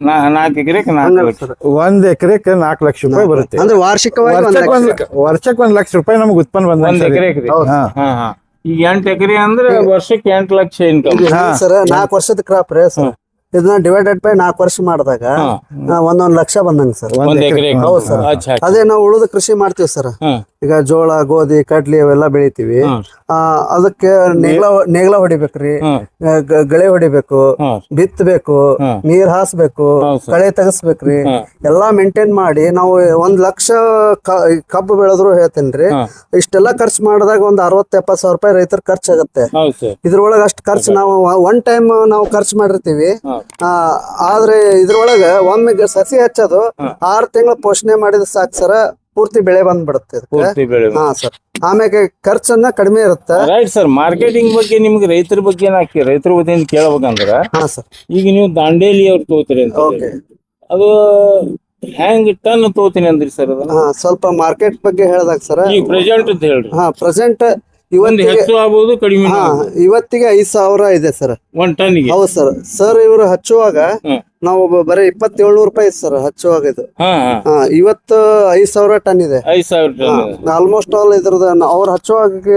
ನಾ- ನಾಲ್ಕು ಎಕರೆಗೆ ನಾಲ್ಕು ಲಕ್ಷ. ಒಂದ್ ಎಕರೆಗೆ ನಾಲ್ಕು ಲಕ್ಷ ರೂಪಾಯಿ ಬರುತ್ತೆ. ಅಂದ್ರೆ ವಾರ್ಷಿಕವಾಗಿ ಒಂದ್ ವರ್ಷಕ್ಕೆ ಲಕ್ಷ. ಒಂದ್ ವರ್ಷಕ್ಕೆ ಒಂದ್ ಲಕ್ಷ ರೂಪಾಯಿ ನಮ್ಗೆ ಉತ್ಪನ್ನ ಒಂದ್ ಬಂದ ಎಕರೆಗೆ ಹಾ. ಹಾ ಹಾ. ಈಗ ಎಂಟ್ ಎಕರೆ ಅಂದ್ರೆ ವರ್ಷಕ್ಕೆ ಎಂಟ್ ಲಕ್ಷ ಇನ್ಕಮ್. ಸರ್? ನಾಲ್ಕು ವರ್ಷದ ಕ್ರಾಪ್ ರೀ ಸರ್? ಇದನ್ನ ಡಿವೈಡೆಡ್ ಬೈ ನಾಲ್ಕು ವರ್ಷ ಮಾಡಿದಾಗ ಒಂದೊಂದ್ ಲಕ್ಷ ಬಂದಂಗ ಸರ್. ಹೌದು ಸರ್. ಅದೇ ನಾವು ಉಳಿದ ಕೃಷಿ ಮಾಡ್ತೀವಿ ಸರ್. ಈಗ ಜೋಳ ಗೋಧಿ ಕಡ್ಲಿ ಅವೆಲ್ಲ ಬೆಳಿತೀವಿ. ಅದಕ್ಕೆ ನೇಗ್ಲ ನೇಗ್ಲ ಹೊಡಿಬೇಕ್ರಿ. ಗಳೆ ಹೊಡಿಬೇಕು. ಬಿತ್ತಬೇಕು. ನೀರ್ ಹಾಸ್ಬೇಕು. ಕಳೆ ತೆಗಸ್ಬೇಕ್ರಿ. ಎಲ್ಲಾ ಮೇಂಟೈನ್ ಮಾಡಿ ನಾವು ಒಂದ್ ಲಕ್ಷ ಕಬ್ಬು ಬೆಳೆದ್ರು ಹೇಳ್ತೇನ್ರಿ. ಇಷ್ಟೆಲ್ಲಾ ಖರ್ಚು ಮಾಡಿದಾಗ ಒಂದ್ ಅರವತ್ ಎಪ್ಪತ್ ಸಾವಿರ ರೂಪಾಯಿ ರೈತರ ಖರ್ಚಾಗತ್ತೆ. ಇದ್ರೊಳಗ ಅಷ್ಟ್ ಖರ್ಚು ನಾವು ಒನ್ ಟೈಮ್ ನಾವು ಖರ್ಚು ಮಾಡಿರ್ತೀವಿ. ಆದ್ರೆ ಇದ್ರೊಳಗ ಒಮ್ಮೆ ಸಸಿ ಹಚ್ಚೋದು ಆರ್ ತಿಂಗಳ ಪೋಷಣೆ ಮಾಡಿದ ಸಾಕ್ ಸರ ಪೂರ್ತಿ ಬೆಳೆ ಬಂದ್ಬಿಡುತ್ತೆ ಪೂರ್ತಿ ಬೆಳೆ ಹಾ ಸರ್. ಆಮೇಲೆ ಖರ್ಚನ್ನ ಕಡಿಮೆ ಇರುತ್ತೆ. ರೈಟ್ ಸರ್ ಮಾರ್ಕೆಟಿಂಗ್ ಬಗ್ಗೆ ನಿಮ್ಗೆ ರೈತರ ಬಗ್ಗೆ ಏನ್ ಹಾಕಿ ರೈತರ ವತಿಯಿಂದ ಕೇಳ್ಬೇಕಂದ್ರ ಹಾ ಸರ್. ಈಗ ನೀವು ದಾಂಡೇಲಿ ಅವ್ರು ತಗೋತೀರಿ ಅಂತ ಓಕೆ ಅದು ಹ್ಯಾಂಗ್ ಟನ್ ತಗೋತೀನಿ ಅಂದ್ರಿ ಸರ್ ಅದನ್ನ? ಸ್ವಲ್ಪ ಮಾರ್ಕೆಟ್ ಬಗ್ಗೆ ಹೇಳ್ದಾಗ ಸರ್ ಪ್ರೆಸೆಂಟ್ ಅಂತ ಹೇಳ್ರಿ. ಹಾ ಪ್ರೆಸೆಂಟ್ ಒಂದ್ ಇವತ್ತಿಗೆ ಹೆಚ್ಚು ಆಗ್ಬೋದು ಕಡಿಮೆ ಹಾ ಇವತ್ತಿಗೆ ಐದ್ ಸಾವಿರ ಇದೆ ಸರ್. ಒಂದ್ ಟನ್ಗೆ ಹೌದು ಸರ್. ಸರ್ ಇವರು ಹಚ್ಚುವಾಗ. ನಾವು ಬರೀ ಇಪ್ಪತ್ತೇಳ್ನೂರು ರೂಪಾಯಿ ಸರ್ ಹಚ್ಚುವಾಗ ಇದು. ಹಾ ಹಾ. ಹಾ ಇವತ್ತು ಐದ್ ಸಾವಿರ ಟನ್ ಇದೆ. ಐದ್ ಸಾವಿರ ಟನ್ ಆಲ್ಮೋಸ್ಟ್ ಆಲ್ ಇದ್ರದ ಅವ್ರು ಹಚ್ಚುವಾಗ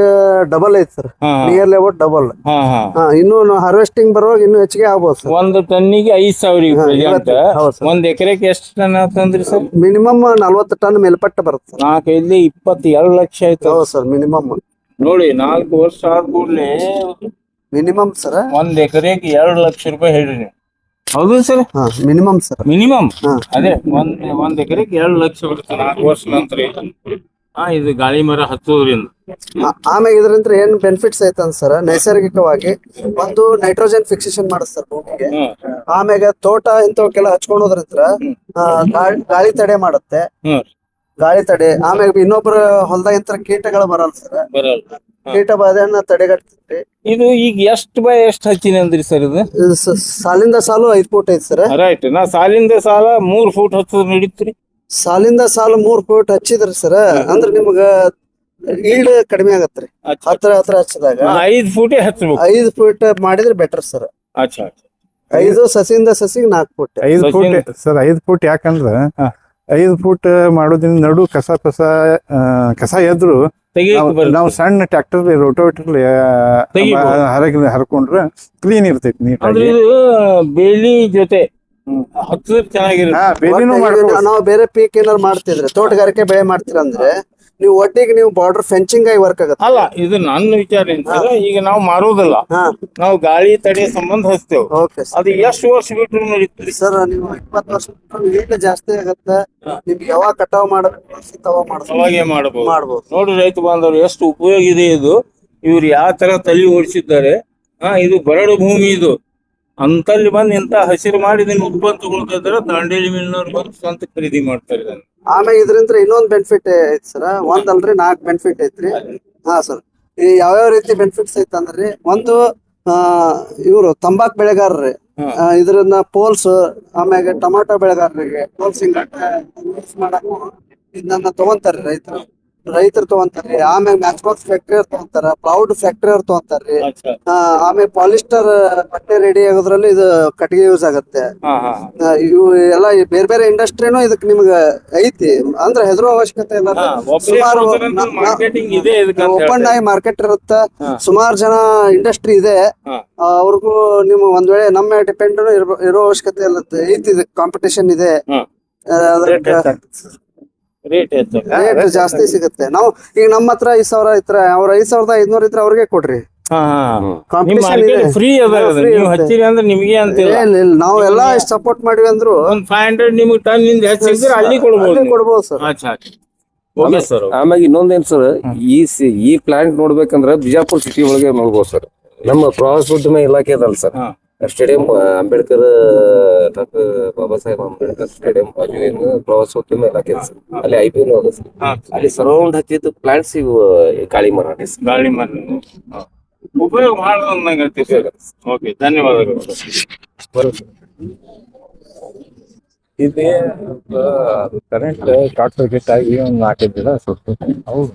ಡಬಲ್ ಐತಿ ಸರ್. ಹಾ ನಿಯರ್ಲಿ ಅಬೌಟ್ ಡಬಲ್ ಹಾ ಹಾ. ಹಾ ಇನ್ನು ಹಾರ್ವೆಸ್ಟಿಂಗ್ ಬರುವಾಗ ಇನ್ನೂ ಹೆಚ್ಚಿಗೆ ಆಗ್ಬೋದು ಸರ್. ಒಂದ್ ಟನ್ನಿಗೆ ಐದ್ ಸಾವಿರ ಈಗ ಇವತ್ತು. ಹೌದು ಒಂದ್ ಎಕರೆಗೆ ಎಷ್ಟು ಟನ್ ಆತಂದ್ರಿ ಸರ್? ಮಿನಿಮಮ್ ನಲ್ವತ್ತು ಟನ್ ಮೇಲ್ಪಟ್ಟ ಬರುತ್ತೆ ಸರ್. ನಾಲ್ಕೈದು ಇಪ್ಪತ್ತೆರಡು ಲಕ್ಷ ಆಯ್ತು. ಹೌದು ಸರ್ ಮಿನಿಮಮ್ ನೋಡಿ ನಾಲ್ಕು ವರ್ಷ ಆದ ಕೂಡಲೇ ಮಿನಿಮಮ್ ಸರ್ ಒಂದ್ ಎಕರೆಗೆ ಎರಡು ಲಕ್ಷ ರೂಪಾಯಿ ಹೇಳ್ರಿ ನೀವು. ಹೌದು ಸರ್ ಹಾ ಮಿನಿಮಮ್ ಸರ್ ಮಿನಿಮಮ್ ಹಾ. ಅದೇ ಒಂದ್ ಒಂದ್ ಎಕರೆಗೆ ಎರಡು ಲಕ್ಷ ಬರುತ್ತೆ. ನಾಲ್ಕು ವರ್ಷ ನಂತರ. ಹಾ ಇದು ಗಾಳಿ ಮರ ಹಚ್ಚೋದ್ರಿಂದ ಆಮೇಲೆ ಇದರಿಂದ ಏನ್ ಬೆನಿಫಿಟ್ಸ್ ಐತಂದ್ ಸರ್ ನೈಸರ್ಗಿಕವಾಗಿ ಒಂದು ನೈಟ್ರೋಜನ್ ಫಿಕ್ಸೇಷನ್ ಮಾಡಿಸ್ತಾರೆ ಭೂಮಿಗೆ. ಹ್ಮ್. ಆಮೇಲೆ ತೋಟ ಇಂಥವಕ್ಕೆಲ್ಲ ಹಚ್ಕೊಳೋದ್ರಿಂದ ಆ, ಗಾಳಿ ಗಾಳಿ ತಡೆ ಮಾಡುತ್ತೆ. ಹ್ಮ್. ಗಾಳಿ ತಡೆ. ಆಮೇಲೆ ಹೊಲ್ದಾಗ ಹೊಲದಾಗಿಂತ ಕೀಟಗಳು ಬರಲ್ಲ ಸರ್. ಬರಲ್ಲ. ಕೀಟ ಬಾಧೆಯನ್ನ ತಡೆಗಟ್ತೈತಿ ಇದು ಈಗ ಎಷ್ಟ್ ಬೈ ಎಷ್ಟು ಹಚ್ಚಿನಿ ಅಂದ್ರಿ ಸರ್ ಇದು? ಇದು ಸ- ಸಾಲಿಂದ ಸಾಲು ಐದ್ ಫೂಟ್ ಐತಿ ಸರ್. ರೈಟ್. ನಾ ಸಾಲಿಂದ ಸಾಲ ಮೂರ್ ಫೂಟ್ ಹಚ್ಚ ನಡೀತ್ರಿ. ಸಾಲಿಂದ ಸಾಲು ಮೂರ್ ಫೂಟ್ ಹಚ್ಚಿದ್ರಿ ಸರ್. ಅಂದ್ರ ನಿಮ್ಗ ಈಲ್ಡ್ ಕಡಿಮೆ ಆಗತ್ರಿ. ಅಚ್ಚಾ. ಹತ್ರ ಹತ್ರ ಹಚ್ಚಿದಾಗ. ಐದ್ ಫೂಟೇ ಹಚ್ಬೇಕು. ಐದ್ ಫೂಟ್ ಮಾಡಿದ್ರೆ ಬೆಟರ್ ಸರ್. ಅಚ್ಚಾ ಅಚ್ಚಾ. ಐದು ಸಸಿಯಿಂದ ಸಸಿಗೆ ನಾಲ್ಕು ಫೂಟ್. ಐದು ಸಚಿನ್- ಫೂಟ್ ಸರ್ ಐದು ಫೂಟ್ ಯಾಕಂದ್ರ ಹಾ. ಐದು ಫೂಟ್ ಮಾಡೋದ್ರಿಂದ ನಡು ಕಸ ಕಸ ಆ, ಕಸ ಎದ್ರು ನಾವು- ಸಣ್ಣ ಟ್ರ್ಯಾಕ್ಟರ್ ರೋಟೋವೇಟರ್ ಹರಕ ಹರಗ ಹರ್ಕೊಂಡ್ರೆ ಕ್ಲೀನ್ ಇರ್ತೈತಿ ನೀಟಾಗಿ. ಬೇಲಿ ಜೊತೆ ಹತ್ತು ಚೆನ್ನಾಗಿರುತ್ತೆ. ಬೇಲಿನೂ ಮಾಡ್ಬೋದು. ನಾವು ಬೇರೆ ಪೀಕ್ ಏನಾರು ಮಾಡ್ತಿದ್ರೆ ತೋಟಗಾರಿಕೆ ಬೆಳೆ ಮಾಡ್ತೀರಂದ್ರೆ ನೀವು ಒಟ್ಟಿಗೆ ನೀವು ಬಾರ್ಡರ್ ಫೆನ್ಸಿಂಗ್ ಆಗಿ ವರ್ಕ್ ಆಗುತ್ತೆ. ಅಲ್ಲ ಇದು ನನ್ನ ವಿಚಾರ ಈಗ ನಾವು ಮಾರೋದಿಲ್ಲ. ಹಾ. ನಾವು ಗಾಳಿ ತಡೆ ಸಂಬಂಧ ಹಚ್ತೇವೆ. ಓಕೆ ಅದು ಎಷ್ಟು ವರ್ಷ ಬಿಟ್ರು ನಡೀತ್ರಿ ಸರ್ ನೀವು ಇಪ್ಪತ್ತು ವರ್ಷ ಈಲ್ಡ್ ಜಾಸ್ತಿ ಆಗತ್ತೆ. ನಿಮ್ಗೆ ಯಾವಾಗ ಕಟಾವ್ ಮಾಡಬೇಕು ತವ ಮಾಡ್ಬೋದು ಅವಾಗೆ ಮಾಡಬಹುದು ಮಾಡ್ಬೋದು. ನೋಡಿ ರೈತ ಬಾಂಧವರು ಎಷ್ಟು ಉಪಯೋಗ ಇದೆ ಇದು. ಇವ್ರು ಯಾವ ತರ ತಲೆ ಓಡಿಸಿದ್ದಾರೆ. ಹಾ ಇದು ಬರಡು ಭೂಮಿ ಇದು. ಅಂತಲ್ಲಿ ಬಂದು ಇಂತ ಹಸಿರು ಮಾಡಿ ನಿಮ್ ಉತ್ಪನ್ನ ತಗೊಳ್ತಾ ದಾಂಡೇಲಿ ಮೀನವ್ರು ಬಂದು ಸ್ವಂತ ಖರೀದಿ ಮಾಡ್ತಾರೆ ಇದನ್ನ ಆಮೇಲೆ ಇದರಿಂದ ಇನ್ನೊಂದ್ ಬೆನಿಫಿಟ್ ಐತಿ ಸರ್ ಒಂದ್ ಅಲ್ರಿ ನಾಲ್ಕ್ ಬೆನಿಫಿಟ್ ಐತ್ರಿ. ಹಾ ಸರ್ ಈ ಯಾವ್ಯಾವ ರೀತಿ ಬೆನಿಫಿಟ್ಸ್ ಐತ್ ಅಂದ್ರಿ ಒಂದು ಆ ಇವರು ತಂಬಾಕ್ ಬೆಳೆಗಾರರಿ. ಆ, ಇದ್ರನ್ನ ಪೋಲ್ಸ್ ಆಮ್ಯಾಗ ಟೊಮಾಟೊ ಬೆಳೆಗಾರರಿಗೆ ಪೋಲ್ಸಿಂಗ್ ಮಾಡಕ್ಕೂ ಇದನ್ನ ತಗೊಂತಾರ್ರಿ ರೈತರು. ರೈತರು ತಗೊಂತಾರ್ರಿ ಆಮೇಲೆ ಮ್ಯಾಚ್ ಬಾಕ್ಸ್ ಫ್ಯಾಕ್ಟ್ರಿ ಅವ್ರು ತಗೊಂತಾರ ಪ್ರೌಡ್ ಫ್ಯಾಕ್ಟ್ರಿ ಅವ್ರು ತಗೊಂತಾರ್ರಿ. ಆ, ಆಮೇಲೆ ಪಾಲಿಸ್ಟರ್ ಬಟ್ಟೆ ರೆಡಿ ಆಗೋದ್ರಲ್ಲಿ ಇದು ಕಟ್ಟಿಗೆ ಯೂಸ್ ಆಗತ್ತೆ. ಹಾ ಹಾ ಇವು ಎಲ್ಲ ಬೇರೆ ಬೇರೆ ಇಂಡಸ್ಟ್ರಿನೂ ಇದಕ್ಕೆ ನಿಮ್ಗ ಐತಿ. ಅಂದ್ರೆ ಹೆದರೋ ಅವಶ್ಯಕತೆ ಇಲ್ಲ ಸುಮಾರು ಮಾರ್ಕೆಟಿಂಗ್ ಇದೆ ಇದಕ್ಕೆ ಅಂತ ಓಪನ್. ಆಗಿ ಮಾರ್ಕೆಟ್ ಇರುತ್ತ. ಸುಮಾರು ಜನ ಇಂಡಸ್ಟ್ರಿ ಇದೆ. ಅವ್ರಿಗೂ ನಿಮ್ ಒಂದ್ ವೇಳೆ ನಮ್ಮ ಡಿಪೆಂಡ್ ಇರೋ ಅವಶ್ಯಕತೆ ಇಲ್ಲ ಐತಿ ಕಾಂಪಿಟೇಷನ್ ಇದೆ. ಅದ್ರ ರೇಟ್ ರೇಟ್ ಜಾಸ್ತಿ ಸಿಗುತ್ತೆ. ನಾವು ಈಗ ನಮ್ಮ ಹತ್ರ ಐದ್ ಸಾವಿರ ಇತ್ರ ಅವ್ರ ಐದ್ ಸಾವಿರದ ಐದ್ನೂರ ಇತ್ರ ಅವ್ರಿಗೆ ಕೊಡ್ರಿ. ಫ್ರೀ free ನೀವು ಇರುತ್ತೆ. ಹಚ್ಚಿರಿ ಅಂದ್ರೆ ನಿಮಗೆ ಅಂತಿಲ್ಲ ಇಲ್ಲ. ಇಲ್ಲ ನಾವು ಎಲ್ಲಾ ಇಷ್ಟ ಸಪೋರ್ಟ್ ಮಾಡಿವಿ ಅಂದ್ರು ಒಂದ್ ಫೈವ್ ಹಂಡ್ರೆಡ್ ನಿಮ್ಗೆ ಟನ್ನಿಂದ ಹೆಚ್ಚಿದ್ರೆ ಅಲ್ಲಿ ಕೊಡ್ಬೋದು ಸರ್. ಅಚ್ಚಾ ಓಕೆ ಸರ್ ಆಮ್ಯಾಗ ಇನ್ನೊಂದೇನ್ ಸರ್ ಈ ಈ ಪ್ಲಾಂಟ್ ನೋಡ್ಬೇಕಂದ್ರ ಬಿಜಾಪುರ್ ಸಿಟಿ ಒಳಗೆ ನೋಡ್ಬೋದು ಸರ್. ನಮ್ಮ ಪ್ರವಾಸೋದ್ಯಮ ಇಲಾಖೆ ಅದಲ್ಲ sir. Stadium Ambedkar doctor Baba Saheb Ambedkar stadium ಬಾಜು ಏನು ಪ್ರವಾಸೋದ್ಯಮ ಇಲಾಖೆ ಸರ್ ಅಲ್ಲಿ ಐ ಪಿ ಅದ ಸರ್. ಅಲ್ಲಿ ಸರೌಂಡ್ ಹಚ್ಚಿದ್ದು ಪ್ಲಾಂಟ್ಸ್ ಇವು ಗಾಳಿ ಮರ ಗಾಳಿ ಮರ. ಉಪಯೋಗ ಮಾಡೋದಂದಂಗೆ ಸರ್. ಓಕೆ ಧನ್ಯವಾದಗಳು. ಇದೇ ಕರೆಂಟ್ ಶಾರ್ಟ್ ಗಿಟ್ ಆಗಿ ಒಂದು ನಾಲ್ಕೈದು ದಿನ ಸುಟ್ಟು ಹೌದು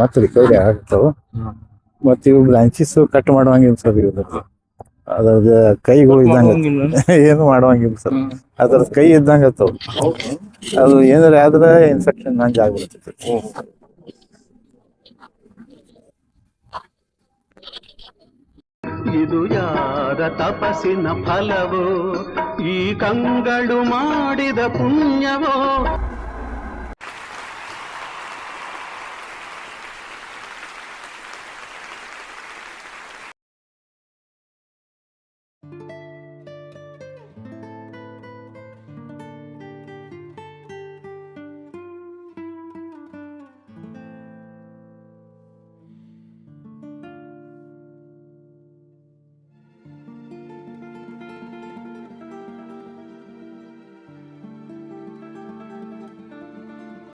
ಮತ್ತೆ ರಿಕವರಿ ಆಗ್ತಾವ ಮತ್ತೆ ಇವು ಬ್ರಾಂಚಸ್ ಕಟ್ ಮಾಡುವಂಗಿಲ್ಲ ಸರ್ ಇವ್ರದ್ದು. ಅದ್ರದ್ದು ಕೈಗಳು ಇದ್ದಂಗ ಏನು ಮಾಡುವಂಗಿಲ್ಲ ಸರ್. ಅದ್ರ ಕೈ ಇದ್ದಂಗ ಆತಾವ ಅದು ಏನಾರ ಆದ್ರೆ ಇನ್ಫೆಕ್ಷನ್ ಹಂಗೆ ಆಗ್ಬಿಡ್ತೈತಿ ಇದು ಯಾರ ತಪಸ್ಸಿನ ಫಲವೋ? ಈ ಕಂಗಳು ಮಾಡಿದ ಪುಣ್ಯವೋ?